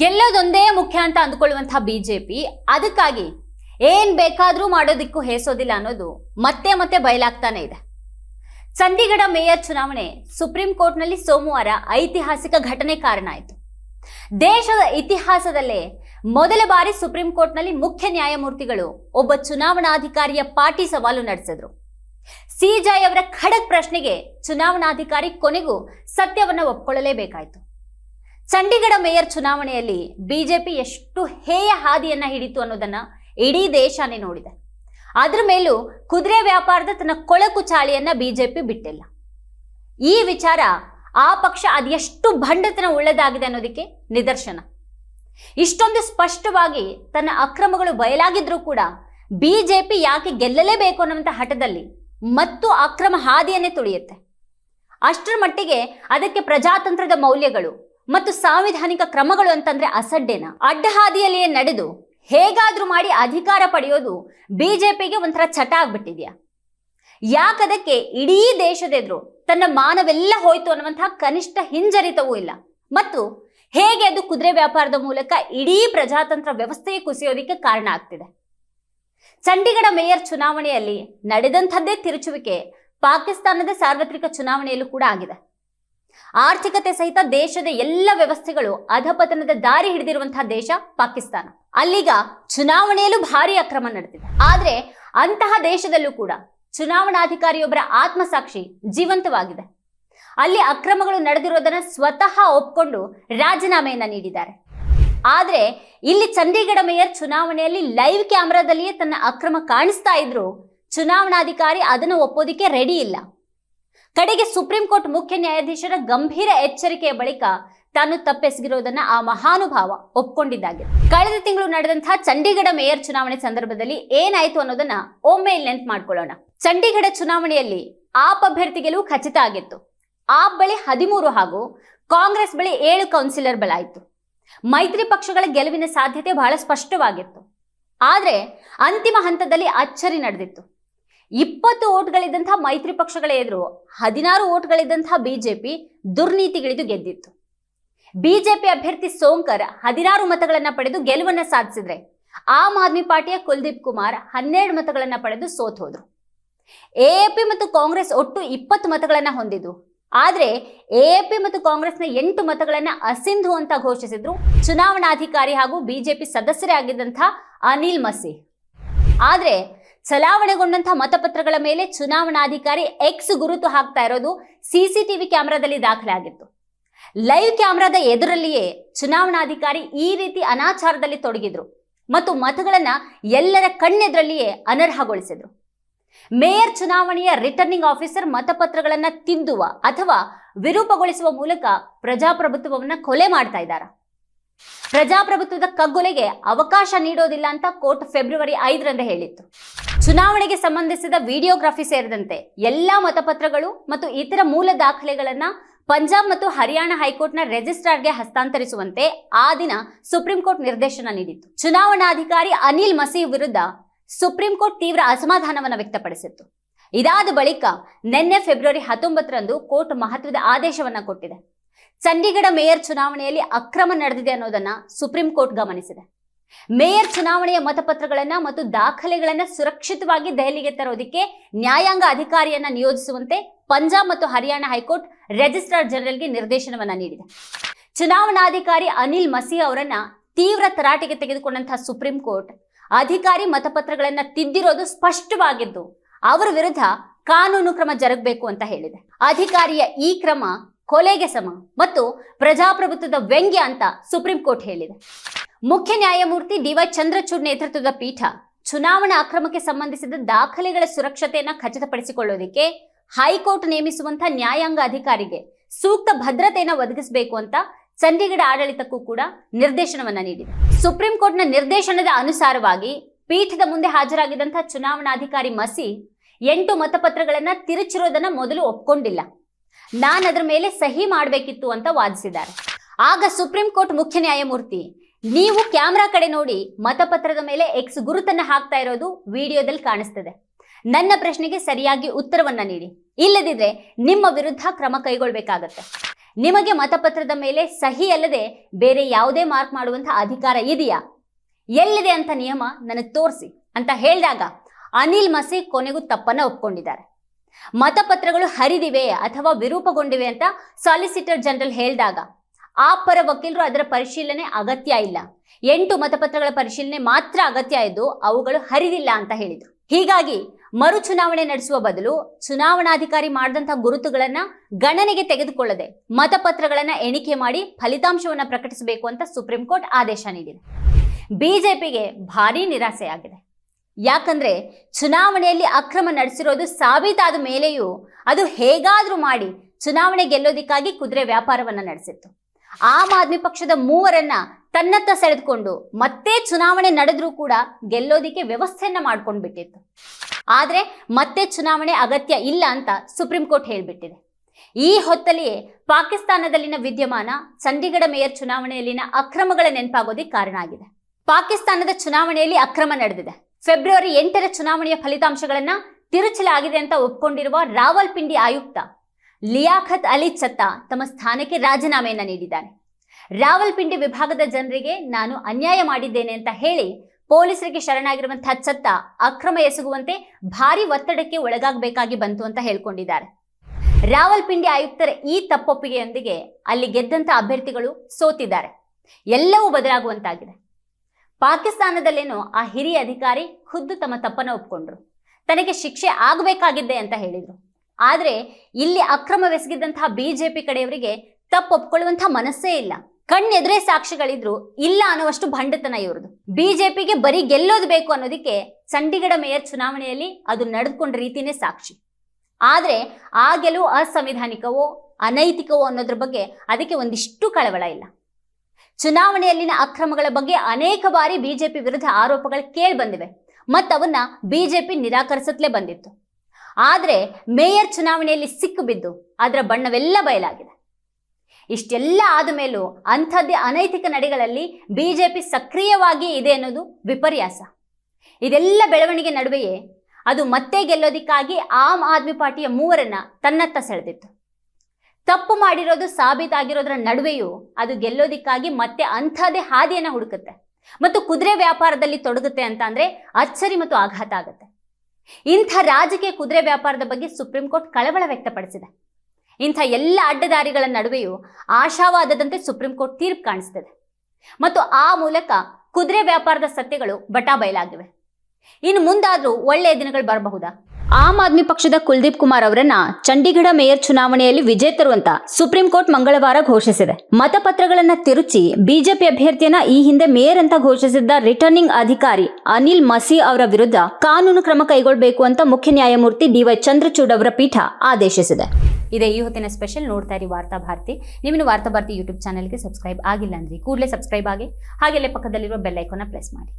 ಗೆಲ್ಲೋದೊಂದೇ ಮುಖ್ಯ ಅಂತ ಅಂದ್ಕೊಳ್ಳುವಂತಹ ಬಿಜೆಪಿ. ಅದಕ್ಕಾಗಿ ಏನ್ ಬೇಕಾದ್ರೂ ಮಾಡೋದಿಕ್ಕೂ ಹೇಸೋದಿಲ್ಲ ಅನ್ನೋದು ಮತ್ತೆ ಮತ್ತೆ ಬಯಲಾಗ್ತಾನೆ ಇದೆ. ಚಂಡೀಗಢ ಮೇಯರ್ ಚುನಾವಣೆ ಸುಪ್ರೀಂ ಕೋರ್ಟ್ನಲ್ಲಿ ಸೋಮವಾರ ಐತಿಹಾಸಿಕ ಘಟನೆ ಕಾರಣ ಆಯಿತು. ದೇಶದ ಇತಿಹಾಸದಲ್ಲೇ ಮೊದಲ ಬಾರಿ ಸುಪ್ರೀಂ ಕೋರ್ಟ್ನಲ್ಲಿ ಮುಖ್ಯ ನ್ಯಾಯಮೂರ್ತಿಗಳು ಒಬ್ಬ ಚುನಾವಣಾಧಿಕಾರಿಯ ಪಾಟಿ ಸವಾಲು ನಡೆಸಿದ್ರು. ಸಿಜೈ ಅವರ ಖಡಕ್ ಪ್ರಶ್ನೆಗೆ ಚುನಾವಣಾಧಿಕಾರಿ ಕೊನೆಗೂ ಸತ್ಯವನ್ನ ಒಪ್ಕೊಳ್ಳಲೇಬೇಕಾಯಿತು. ಚಂಡೀಗಢ ಮೇಯರ್ ಚುನಾವಣೆಯಲ್ಲಿ ಬಿಜೆಪಿ ಎಷ್ಟು ಹೇಯ ಹಾದಿಯನ್ನ ಹಿಡಿತು ಅನ್ನೋದನ್ನ ಇಡೀ ದೇಶನೇ ನೋಡಿದೆ. ಅದ್ರ ಮೇಲೂ ಕುದುರೆ ವ್ಯಾಪಾರದ ತನ್ನ ಕೊಳಕು ಚಾಳಿಯನ್ನ ಬಿಜೆಪಿ ಬಿಟ್ಟಿಲ್ಲ. ಈ ವಿಚಾರ ಆ ಪಕ್ಷ ಅದೆಷ್ಟು ಭಂಡತನ ಉಳ್ಳದಾಗಿದೆ ಅನ್ನೋದಕ್ಕೆ ನಿದರ್ಶನ. ಇಷ್ಟೊಂದು ಸ್ಪಷ್ಟವಾಗಿ ತನ್ನ ಅಕ್ರಮಗಳು ಬಯಲಾಗಿದ್ರೂ ಕೂಡ ಬಿಜೆಪಿ ಯಾಕೆ ಗೆಲ್ಲಲೇಬೇಕು ಅನ್ನುವಂಥ ಹಠದಲ್ಲಿ ಮತ್ತು ಅಕ್ರಮ ಹಾದಿಯನ್ನೇ ತುಳಿಯುತ್ತೆ. ಅಷ್ಟರ ಮಟ್ಟಿಗೆ ಅದಕ್ಕೆ ಪ್ರಜಾತಂತ್ರದ ಮೌಲ್ಯಗಳು ಮತ್ತು ಸಾಂವಿಧಾನಿಕ ಕ್ರಮಗಳು ಅಂತಂದ್ರೆ ಅಸಡ್ಡೆನ? ಅಡ್ಡಹಾದಿಯಲ್ಲಿಯೇ ನಡೆದು ಹೇಗಾದ್ರೂ ಮಾಡಿ ಅಧಿಕಾರ ಪಡೆಯೋದು ಬಿಜೆಪಿಗೆ ಒಂಥರ ಚಟ ಆಗ್ಬಿಟ್ಟಿದ್ಯಾ? ಯಾಕದಕ್ಕೆ ಇಡೀ ದೇಶದೆದ್ರು ತನ್ನ ಮಾನವೆಲ್ಲ ಹೋಯ್ತು ಅನ್ನುವಂತಹ ಕನಿಷ್ಠ ಹಿಂಜರಿತವೂ ಇಲ್ಲ. ಮತ್ತು ಹೇಗೆ ಅದು ಕುದುರೆ ವ್ಯಾಪಾರದ ಮೂಲಕ ಇಡೀ ಪ್ರಜಾತಂತ್ರ ವ್ಯವಸ್ಥೆಯೇ ಕುಸಿಯೋದಿಕ್ಕೆ ಕಾರಣ ಆಗ್ತಿದೆ? ಚಂಡೀಗಢ ಮೇಯರ್ ಚುನಾವಣೆಯಲ್ಲಿ ನಡೆದಂಥದ್ದೇ ತಿರುಚುವಿಕೆ ಪಾಕಿಸ್ತಾನದ ಸಾರ್ವತ್ರಿಕ ಚುನಾವಣೆಯಲ್ಲೂ ಕೂಡ ಆಗಿದೆ. ಆರ್ಥಿಕತೆ ಸಹಿತ ದೇಶದ ಎಲ್ಲ ವ್ಯವಸ್ಥೆಗಳು ಅಧಪತನದ ದಾರಿ ಹಿಡಿದಿರುವಂತಹ ದೇಶ ಪಾಕಿಸ್ತಾನ. ಅಲ್ಲಿಗ ಚುನಾವಣೆಯಲ್ಲೂ ಭಾರಿ ಅಕ್ರಮ ನಡೆದಿದೆ. ಆದ್ರೆ ಅಂತಹ ದೇಶದಲ್ಲೂ ಕೂಡ ಚುನಾವಣಾಧಿಕಾರಿಯೊಬ್ಬರ ಆತ್ಮಸಾಕ್ಷಿ ಜೀವಂತವಾಗಿದೆ. ಅಲ್ಲಿ ಅಕ್ರಮಗಳು ನಡೆದಿರೋದನ್ನ ಸ್ವತಃ ಒಪ್ಕೊಂಡು ರಾಜೀನಾಮೆಯನ್ನ ನೀಡಿದ್ದಾರೆ. ಆದ್ರೆ ಇಲ್ಲಿ ಚಂಡೀಗಢ ಮೇಯರ್ ಚುನಾವಣೆಯಲ್ಲಿ ಲೈವ್ ಕ್ಯಾಮೆರಾದಲ್ಲಿಯೇ ತನ್ನ ಅಕ್ರಮ ಕಾಣಿಸ್ತಾ ಇದ್ರು, ಚುನಾವಣಾಧಿಕಾರಿ ಅದನ್ನು ಒಪ್ಪೋದಿಕ್ಕೆ ರೆಡಿ ಇಲ್ಲ. ಕಡೆಗೆ ಸುಪ್ರೀಂ ಕೋರ್ಟ್ ಮುಖ್ಯ ನ್ಯಾಯಾಧೀಶರ ಗಂಭೀರ ಎಚ್ಚರಿಕೆಯ ಬಳಿಕ ತಾನು ತಪ್ಪೆಸಗಿರೋದನ್ನ ಆ ಮಹಾನುಭಾವ ಒಪ್ಕೊಂಡಿದ್ದಾಗಿದೆ ಕಳೆದ ತಿಂಗಳು ನಡೆದಂತಹ ಚಂಡೀಗಢ ಮೇಯರ್ ಚುನಾವಣೆ ಸಂದರ್ಭದಲ್ಲಿ ಏನಾಯ್ತು ಅನ್ನೋದನ್ನ ಒಮ್ಮೆ ನೆನಪು ಮಾಡ್ಕೊಳ್ಳೋಣ. ಚಂಡೀಗಢ ಚುನಾವಣೆಯಲ್ಲಿ ಆಪ್ ಅಭ್ಯರ್ಥಿ ಗೆಲುವು ಖಚಿತ ಆಗಿತ್ತು. ಆಪ್ ಬಳಿ ಹದಿಮೂರು ಹಾಗೂ ಕಾಂಗ್ರೆಸ್ ಬಳಿ ಏಳು ಕೌನ್ಸಿಲರ್ ಬಲ ಆಯಿತು. ಮೈತ್ರಿ ಪಕ್ಷಗಳ ಗೆಲುವಿನ ಸಾಧ್ಯತೆ ಬಹಳ ಸ್ಪಷ್ಟವಾಗಿತ್ತು. ಆದ್ರೆ ಅಂತಿಮ ಹಂತದಲ್ಲಿ ಅಚ್ಚರಿ ನಡೆದಿತ್ತು. ಇಪ್ಪತ್ತು ಓಟ್ಗಳಿದ್ದಂತಹ ಮೈತ್ರಿ ಪಕ್ಷಗಳ ಎದುರು ಹದಿನಾರು ಓಟ್ಗಳಿದ್ದಂತಹ ಬಿಜೆಪಿ ದುರ್ನೀತಿಗಿಳಿದು ಗೆದ್ದಿತ್ತು. ಬಿಜೆಪಿ ಅಭ್ಯರ್ಥಿ ಸೋಂಕರ್ ಹದಿನಾರು ಮತಗಳನ್ನ ಪಡೆದು ಗೆಲುವನ್ನ ಸಾಧಿಸಿದ್ರೆ, ಆಮ್ ಆದ್ಮಿ ಪಾರ್ಟಿಯ ಕುಲ್ದೀಪ್ ಕುಮಾರ್ ಹನ್ನೆರಡು ಮತಗಳನ್ನ ಪಡೆದು ಸೋತ್ ಹೋದ್ರು. ಎಎಪಿ ಮತ್ತು ಕಾಂಗ್ರೆಸ್ ಒಟ್ಟು ಇಪ್ಪತ್ತು ಮತಗಳನ್ನ ಹೊಂದಿದ್ದು ಆದ್ರೆ ಎಎಪಿ ಮತ್ತು ಕಾಂಗ್ರೆಸ್ನ ಎಂಟು ಮತಗಳನ್ನ ಅಸಿಂಧು ಅಂತ ಘೋಷಿಸಿದ್ರು ಚುನಾವಣಾಧಿಕಾರಿ ಹಾಗೂ ಬಿಜೆಪಿ ಸದಸ್ಯರೇ ಆಗಿದ್ದಂಥ ಅನಿಲ್ ಮಸಿ. ಆದ್ರೆ ಚಲಾವಣೆಗೊಂಡಂತಹ ಮತಪತ್ರಗಳ ಮೇಲೆ ಚುನಾವಣಾಧಿಕಾರಿ ಎಕ್ಸ್ ಗುರುತು ಹಾಕ್ತಾ ಇರೋದು ಸಿಸಿಟಿವಿ ಕ್ಯಾಮೆರಾದಲ್ಲಿ ದಾಖಲಾಗಿತ್ತು. ಲೈವ್ ಕ್ಯಾಮೆರಾದ ಎದುರಲ್ಲಿಯೇ ಚುನಾವಣಾಧಿಕಾರಿ ಈ ರೀತಿ ಅನಾಚಾರದಲ್ಲಿ ತೊಡಗಿದ್ರು ಮತ್ತು ಮತಗಳನ್ನ ಎಲ್ಲರ ಕಣ್ಣೆದರಲ್ಲಿಯೇ ಅನರ್ಹಗೊಳಿಸಿದ್ರು. ಮೇಯರ್ ಚುನಾವಣೆಯ ರಿಟರ್ನಿಂಗ್ ಆಫೀಸರ್ ಮತಪತ್ರಗಳನ್ನ ತಿಂದುವ ಅಥವಾ ವಿರೂಪಗೊಳಿಸುವ ಮೂಲಕ ಪ್ರಜಾಪ್ರಭುತ್ವವನ್ನು ಕೊಲೆ ಮಾಡ್ತಾ ಇದ್ದಾರೆ? ಪ್ರಜಾಪ್ರಭುತ್ವದ ಕಗ್ಗೊಲೆಗೆ ಅವಕಾಶ ನೀಡೋದಿಲ್ಲ ಅಂತ ಕೋರ್ಟ್ ಫೆಬ್ರವರಿ ಐದರಂದು ಹೇಳಿತ್ತು. ಚುನಾವಣೆಗೆ ಸಂಬಂಧಿಸಿದ ವಿಡಿಯೋಗ್ರಫಿ ಸೇರಿದಂತೆ ಎಲ್ಲಾ ಮತಪತ್ರಗಳು ಮತ್ತು ಇತರ ಮೂಲ ದಾಖಲೆಗಳನ್ನ ಪಂಜಾಬ್ ಮತ್ತು ಹರಿಯಾಣ ಹೈಕೋರ್ಟ್ನ ರಿಜಿಸ್ಟ್ರಾರ್ಗೆ ಹಸ್ತಾಂತರಿಸುವಂತೆ ಆ ದಿನ ಸುಪ್ರೀಂ ಕೋರ್ಟ್ ನಿರ್ದೇಶನ ನೀಡಿತ್ತು. ಚುನಾವಣಾಧಿಕಾರಿ ಅನಿಲ್ ಮಸೀ ವಿರುದ್ಧ ಸುಪ್ರೀಂ ಕೋರ್ಟ್ ತೀವ್ರ ಅಸಮಾಧಾನವನ್ನು ವ್ಯಕ್ತಪಡಿಸಿತ್ತು. ಇದಾದ ಬಳಿಕ ನಿನ್ನೆ ಫೆಬ್ರವರಿ ಹತ್ತೊಂಬತ್ತರಂದು ಕೋರ್ಟ್ ಮಹತ್ವದ ಆದೇಶವನ್ನ ಕೊಟ್ಟಿದೆ. ಚಂಡೀಗಢ ಮೇಯರ್ ಚುನಾವಣೆಯಲ್ಲಿ ಅಕ್ರಮ ನಡೆದಿದೆ ಅನ್ನೋದನ್ನ ಸುಪ್ರೀಂ ಕೋರ್ಟ್ ಗಮನಿಸಿದೆ. ಮೇಯರ್ ಚುನಾವಣೆಯ ಮತಪತ್ರಗಳನ್ನ ಮತ್ತು ದಾಖಲೆಗಳನ್ನ ಸುರಕ್ಷಿತವಾಗಿ ದೆಹಲಿಗೆ ತರೋದಕ್ಕೆ ನ್ಯಾಯಾಂಗ ಅಧಿಕಾರಿಯನ್ನ ನಿಯೋಜಿಸುವಂತೆ ಪಂಜಾಬ್ ಮತ್ತು ಹರಿಯಾಣ ಹೈಕೋರ್ಟ್ ರಿಜಿಸ್ಟ್ರಾರ್ ಜನರಲ್ಗೆ ನಿರ್ದೇಶನವನ್ನ ನೀಡಿದೆ. ಚುನಾವಣಾಧಿಕಾರಿ ಅನಿಲ್ ಮಸಿ ಅವರನ್ನ ತೀವ್ರ ತರಾಟೆಗೆ ತೆಗೆದುಕೊಂಡಂತಹ ಸುಪ್ರೀಂ ಕೋರ್ಟ್ ಅಧಿಕಾರಿ ಮತಪತ್ರಗಳನ್ನ ತಿದ್ದಿರೋದು ಸ್ಪಷ್ಟವಾಗಿದ್ದು, ಅವರ ವಿರುದ್ಧ ಕಾನೂನು ಕ್ರಮ ಜರುಗಬೇಕು ಅಂತ ಹೇಳಿದೆ. ಅಧಿಕಾರಿಯ ಈ ಕ್ರಮ ಕೊಲೆಗೆ ಸಮ ಮತ್ತು ಪ್ರಜಾಪ್ರಭುತ್ವದ ವ್ಯಂಗ್ಯ ಅಂತ ಸುಪ್ರೀಂ ಕೋರ್ಟ್ ಹೇಳಿದೆ. ಮುಖ್ಯ ನ್ಯಾಯಮೂರ್ತಿ ಡಿವೈ ಚಂದ್ರಚೂಡ್ ನೇತೃತ್ವದ ಪೀಠ ಚುನಾವಣಾ ಅಕ್ರಮಕ್ಕೆ ಸಂಬಂಧಿಸಿದ ದಾಖಲೆಗಳ ಸುರಕ್ಷತೆಯನ್ನ ಖಚಿತಪಡಿಸಿಕೊಳ್ಳೋದಕ್ಕೆ ಹೈಕೋರ್ಟ್ ನೇಮಿಸುವಂತಹ ನ್ಯಾಯಾಂಗ ಅಧಿಕಾರಿಗೆ ಸೂಕ್ತ ಭದ್ರತೆಯನ್ನು ಒದಗಿಸಬೇಕು ಅಂತ ಚಂಡೀಗಢ ಆಡಳಿತಕ್ಕೂ ಕೂಡ ನಿರ್ದೇಶನವನ್ನ ನೀಡಿದೆ. ಸುಪ್ರೀಂ ಕೋರ್ಟ್ನ ನಿರ್ದೇಶನದ ಅನುಸಾರವಾಗಿ ಪೀಠದ ಮುಂದೆ ಹಾಜರಾಗಿದ್ದಂತಹ ಚುನಾವಣಾಧಿಕಾರಿ ಮಸಿ ಎಂಟು ಮತಪತ್ರಗಳನ್ನ ತಿರುಚಿರೋದನ್ನ ಮೊದಲು ಒಪ್ಕೊಂಡಿಲ್ಲ. ನಾನು ಅದರ ಮೇಲೆ ಸಹಿ ಮಾಡಬೇಕಿತ್ತು ಅಂತ ವಾದಿಸಿದ್ದಾರೆ. ಆಗ ಸುಪ್ರೀಂ ಕೋರ್ಟ್ ಮುಖ್ಯ ನ್ಯಾಯಮೂರ್ತಿ, ನೀವು ಕ್ಯಾಮ್ರಾ ಕಡೆ ನೋಡಿ ಮತಪತ್ರದ ಮೇಲೆ ಎಕ್ಸ್ ಗುರುತನ್ನ ಹಾಕ್ತಾ ಇರೋದು ವಿಡಿಯೋದಲ್ಲಿ ಕಾಣಿಸ್ತದೆ. ನನ್ನ ಪ್ರಶ್ನೆಗೆ ಸರಿಯಾಗಿ ಉತ್ತರವನ್ನ ನೀಡಿ. ಇಲ್ಲದಿದ್ರೆ ನಿಮ್ಮ ವಿರುದ್ಧ ಕ್ರಮ ಕೈಗೊಳ್ಬೇಕಾಗತ್ತೆ. ನಿಮಗೆ ಮತಪತ್ರದ ಮೇಲೆ ಸಹಿ ಅಲ್ಲದೆ ಬೇರೆ ಯಾವುದೇ ಮಾರ್ಕ್ ಮಾಡುವಂತಹ ಅಧಿಕಾರ ಇದೆಯಾ? ಎಲ್ಲಿದೆ ಅಂತ ನಿಯಮ? ನನಗೆ ತೋರಿಸಿ ಅಂತ ಹೇಳಿದಾಗ ಅನಿಲ್ ಮಸಿ ಕೊನೆಗೂ ತಪ್ಪನ್ನ ಒಪ್ಕೊಂಡಿದ್ದಾರೆ. ಮತಪತ್ರಗಳು ಹರಿದಿವೆ ಅಥವಾ ವಿರೂಪಗೊಂಡಿವೆ ಅಂತ ಸಾಲಿಸಿಟರ್ ಜನರಲ್ ಹೇಳಿದಾಗ, ಆ ಪರ ವಕೀಲರು ಅದರ ಪರಿಶೀಲನೆ ಅಗತ್ಯ ಇಲ್ಲ. ಎಂಟು ಮತಪತ್ರಗಳ ಪರಿಶೀಲನೆ ಮಾತ್ರ ಅಗತ್ಯ ಇದ್ದು ಅವುಗಳು ಹರಿದಿಲ್ಲ ಅಂತ ಹೇಳಿದರು. ಹೀಗಾಗಿ ಮರು ಚುನಾವಣೆ ನಡೆಸುವ ಬದಲು ಚುನಾವಣಾಧಿಕಾರಿ ಮಾಡಿದಂತಹ ಗುರುತುಗಳನ್ನ ಗಣನೆಗೆ ತೆಗೆದುಕೊಳ್ಳದೆ ಮತಪತ್ರಗಳನ್ನ ಎಣಿಕೆ ಮಾಡಿ ಫಲಿತಾಂಶವನ್ನ ಪ್ರಕಟಿಸಬೇಕು ಅಂತ ಸುಪ್ರೀಂ ಕೋರ್ಟ್ ಆದೇಶ ನೀಡಿದೆ. ಬಿಜೆಪಿಗೆ ಭಾರೀ ನಿರಾಸೆಯಾಗಿದೆ. ಯಾಕಂದ್ರೆ ಚುನಾವಣೆಯಲ್ಲಿ ಅಕ್ರಮ ನಡೆಸಿರೋದು ಸಾಬೀತಾದ ಮೇಲೆಯೂ ಅದು ಹೇಗಾದರೂ ಮಾಡಿ ಚುನಾವಣೆ ಗೆಲ್ಲೋದಿಕ್ಕಾಗಿ ಕುದುರೆ ವ್ಯಾಪಾರವನ್ನ ನಡೆಸಿತ್ತು. ಆಮ್ ಆದ್ಮಿ ಪಕ್ಷದ ಮೂವರನ್ನ ತನ್ನತ್ತ ಸೆಳೆದುಕೊಂಡು ಮತ್ತೆ ಚುನಾವಣೆ ನಡೆದ್ರೂ ಕೂಡ ಗೆಲ್ಲೋದಿಕ್ಕೆ ವ್ಯವಸ್ಥೆಯನ್ನ ಮಾಡ್ಕೊಂಡು ಬಿಟ್ಟಿತ್ತು. ಆದರೆ ಮತ್ತೆ ಚುನಾವಣೆ ಅಗತ್ಯ ಇಲ್ಲ ಅಂತ ಸುಪ್ರೀಂ ಕೋರ್ಟ್ ಹೇಳ್ಬಿಟ್ಟಿದೆ. ಈ ಹೊತ್ತಲ್ಲಿಯೇ ಪಾಕಿಸ್ತಾನದಲ್ಲಿನ ವಿದ್ಯಮಾನ ಚಂಡೀಗಢ ಮೇಯರ್ ಚುನಾವಣೆಯಲ್ಲಿನ ಅಕ್ರಮಗಳ ನೆನಪಾಗೋದಿಕ್ಕೆ ಕಾರಣ ಆಗಿದೆ. ಪಾಕಿಸ್ತಾನದ ಚುನಾವಣೆಯಲ್ಲಿ ಅಕ್ರಮ ನಡೆದಿದೆ. ಫೆಬ್ರವರಿ ಎಂಟರ ಚುನಾವಣೆಯ ಫಲಿತಾಂಶಗಳನ್ನ ತಿರುಚಲಾಗಿದೆ ಅಂತ ಒಪ್ಕೊಂಡಿರುವ ರಾವಲ್ಪಿಂಡಿ ಆಯುಕ್ತ ಲಿಯಾಖತ್ ಅಲಿ ಚತ್ತಾ ತಮ್ಮ ಸ್ಥಾನಕ್ಕೆ ರಾಜೀನಾಮೆಯನ್ನ ನೀಡಿದ್ದಾರೆ. ರಾವಲ್ಪಿಂಡಿ ವಿಭಾಗದ ಜನರಿಗೆ ನಾನು ಅನ್ಯಾಯ ಮಾಡಿದ್ದೇನೆ ಅಂತ ಹೇಳಿ ಪೊಲೀಸರಿಗೆ ಶರಣಾಗಿರುವಂತಹ ಚತ್ತ ಅಕ್ರಮ ಎಸಗುವಂತೆ ಭಾರಿ ಒತ್ತಡಕ್ಕೆ ಒಳಗಾಗಬೇಕಾಗಿ ಬಂತು ಅಂತ ಹೇಳ್ಕೊಂಡಿದ್ದಾರೆ. ರಾವಲ್ಪಿಂಡಿ ಆಯುಕ್ತರ ಈ ತಪ್ಪೊಪ್ಪಿಗೆಯೊಂದಿಗೆ ಅಲ್ಲಿ ಗೆದ್ದಂತ ಅಭ್ಯರ್ಥಿಗಳು ಸೋತಿದ್ದಾರೆ. ಎಲ್ಲವೂ ಬದಲಾಗುವಂತಾಗಿದೆ. ಪಾಕಿಸ್ತಾನದಲ್ಲೇನೋ ಆ ಹಿರಿಯ ಅಧಿಕಾರಿ ಖುದ್ದು ತಮ್ಮ ತಪ್ಪನ್ನು ಒಪ್ಕೊಂಡ್ರು. ತನಗೆ ಶಿಕ್ಷೆ ಆಗಬೇಕಾಗಿದ್ದೆ ಅಂತ ಹೇಳಿದ್ರು. ಆದ್ರೆ ಇಲ್ಲಿ ಅಕ್ರಮವೆಸಗಿದ್ದಂತಹ ಬಿಜೆಪಿ ಕಡೆಯವರಿಗೆ ತಪ್ಪು ಒಪ್ಕೊಳ್ಳುವಂತಹ ಮನಸ್ಸೇ ಇಲ್ಲ. ಕಣ್ಣೆದುರೇ ಸಾಕ್ಷಿಗಳಿದ್ರು, ಇಲ್ಲ ಅನ್ನುವಷ್ಟು ಭಂಡತನ ಇವ್ರದ್ದು. ಬಿಜೆಪಿಗೆ ಬರೀ ಗೆಲ್ಲೋದು ಬೇಕು ಅನ್ನೋದಕ್ಕೆ ಚಂಡೀಗಢ ಮೇಯರ್ ಚುನಾವಣೆಯಲ್ಲಿ ಅದು ನಡೆದುಕೊಂಡ ರೀತಿನೇ ಸಾಕ್ಷಿ. ಆದ್ರೆ ಆ ಗೆಲುವು ಅಸಂವಿಧಾನಿಕವೋ, ಅನೈತಿಕವೋ ಅನ್ನೋದ್ರ ಬಗ್ಗೆ ಅದಕ್ಕೆ ಒಂದಿಷ್ಟು ಕಳವಳ ಇಲ್ಲ. ಚುನಾವಣೆಯಲ್ಲಿನ ಅಕ್ರಮಗಳ ಬಗ್ಗೆ ಅನೇಕ ಬಾರಿ ಬಿಜೆಪಿ ವಿರುದ್ಧ ಆರೋಪಗಳು ಕೇಳಿ ಬಂದಿವೆ. ಮತ್ತವನ್ನ ಬಿಜೆಪಿ ನಿರಾಕರಿಸುತ್ತಲೇ ಬಂದಿತ್ತು. ಆದರೆ ಮೇಯರ್ ಚುನಾವಣೆಯಲ್ಲಿ ಸಿಕ್ಕು ಬಿದ್ದು ಅದರ ಬಣ್ಣವೆಲ್ಲ ಬಯಲಾಗಿದೆ. ಇಷ್ಟೆಲ್ಲ ಆದ ಮೇಲೂ ಅಂಥದ್ದೇ ಅನೈತಿಕ ನಡೆಗಳಲ್ಲಿ ಬಿಜೆಪಿ ಸಕ್ರಿಯವಾಗಿ ಇದೆ ಅನ್ನೋದು ವಿಪರ್ಯಾಸ. ಇದೆಲ್ಲ ಬೆಳವಣಿಗೆ ನಡುವೆಯೇ ಅದು ಮತ್ತೆ ಗೆಲ್ಲೋದಿಕ್ಕಾಗಿ ಆಮ್ ಆದ್ಮಿ ಪಾರ್ಟಿಯ ಮೂವರನ್ನ ತನ್ನತ್ತ ಸೆಳೆದಿತ್ತು. ತಪ್ಪು ಮಾಡಿರೋದು ಸಾಬೀತಾಗಿರೋದ್ರ ನಡುವೆಯೂ ಅದು ಗೆಲ್ಲೋದಿಕ್ಕಾಗಿ ಮತ್ತೆ ಅಂಥದ್ದೇ ಹಾದಿಯನ್ನು ಹುಡುಕುತ್ತೆ. ಮತ್ತು ಕುದುರೆ ವ್ಯಾಪಾರದಲ್ಲಿ ತೊಡಗುತ್ತೆ ಅಂತ ಅಂದ್ರೆ ಅಚ್ಚರಿ ಮತ್ತು ಆಘಾತ ಆಗುತ್ತೆ. ಇಂಥ ರಾಜಕೀಯ ಕುದುರೆ ವ್ಯಾಪಾರದ ಬಗ್ಗೆ ಸುಪ್ರೀಂ ಕೋರ್ಟ್ ಕಳವಳ ವ್ಯಕ್ತಪಡಿಸಿದೆ. ಇಂಥ ಎಲ್ಲ ಅಡ್ಡದಾರಿಗಳ ನಡುವೆಯೂ ಆಶಾವಾದದಂತೆ ಸುಪ್ರೀಂ ಕೋರ್ಟ್ ತೀರ್ಪು ಕಾಣಿಸ್ತದೆ. ಮತ್ತು ಆ ಮೂಲಕ ಕುದುರೆ ವ್ಯಾಪಾರದ ಸತ್ಯಗಳು ಬಟಾ ಬಯಲಾಗಿವೆ ಇನ್ನು ಮುಂದಾದ್ರೂ ಒಳ್ಳೆಯ ದಿನಗಳು ಬರಬಹುದಾ? ಆಮ್ ಆದ್ಮಿ ಪಕ್ಷದ ಕುಲ್ದೀಪ್ ಕುಮಾರ್ ಅವರನ್ನ ಚಂಡೀಗಢ ಮೇಯರ್ ಚುನಾವಣೆಯಲ್ಲಿ ವಿಜೇತರು ಅಂತ ಸುಪ್ರೀಂ ಕೋರ್ಟ್ ಮಂಗಳವಾರ ಘೋಷಿಸಿದೆ. ಮತಪತ್ರಗಳನ್ನ ತಿರುಚಿ ಬಿಜೆಪಿ ಅಭ್ಯರ್ಥಿಯನ್ನ ಈ ಹಿಂದೆ ಮೇಯರ್ ಅಂತ ಘೋಷಿಸಿದ್ದ ರಿಟರ್ನಿಂಗ್ ಅಧಿಕಾರಿ ಅನಿಲ್ ಮಸಿ ಅವರ ವಿರುದ್ಧ ಕಾನೂನು ಕ್ರಮ ಕೈಗೊಳ್ಳಬೇಕು ಅಂತ ಮುಖ್ಯ ನ್ಯಾಯಮೂರ್ತಿ ಡಿವೈ ಚಂದ್ರಚೂಡ್ ಅವರ ಪೀಠ ಆದೇಶಿಸಿದೆ. ಇದೇ ಈ ಹೊತ್ತಿನ ಸ್ಪೆಷಲ್ ನೋಡ್ತಾ ಇರಿ ವಾರ್ತಾ ಭಾರತಿ. ನಿಮ್ಮನ್ನು ವಾರ್ತಾ ಭಾರತಿ ಯೂಟ್ಯೂಬ್ ಚಾನಲ್ಗೆ ಸಬ್ಸ್ಕ್ರೈಬ್ ಆಗಿಲ್ಲ ಅಂದ್ರೆ ಕೂಡಲೇ ಸಬ್ಸ್ಕ್ರೈಬ್ ಆಗಿ ಹಾಗೆಲ್ಲೇ ಪಕ್ಕದಲ್ಲಿರುವ ಬೆಲ್ ಐಕಾನ್ನ ಪ್ರೆಸ್ ಮಾಡಿ.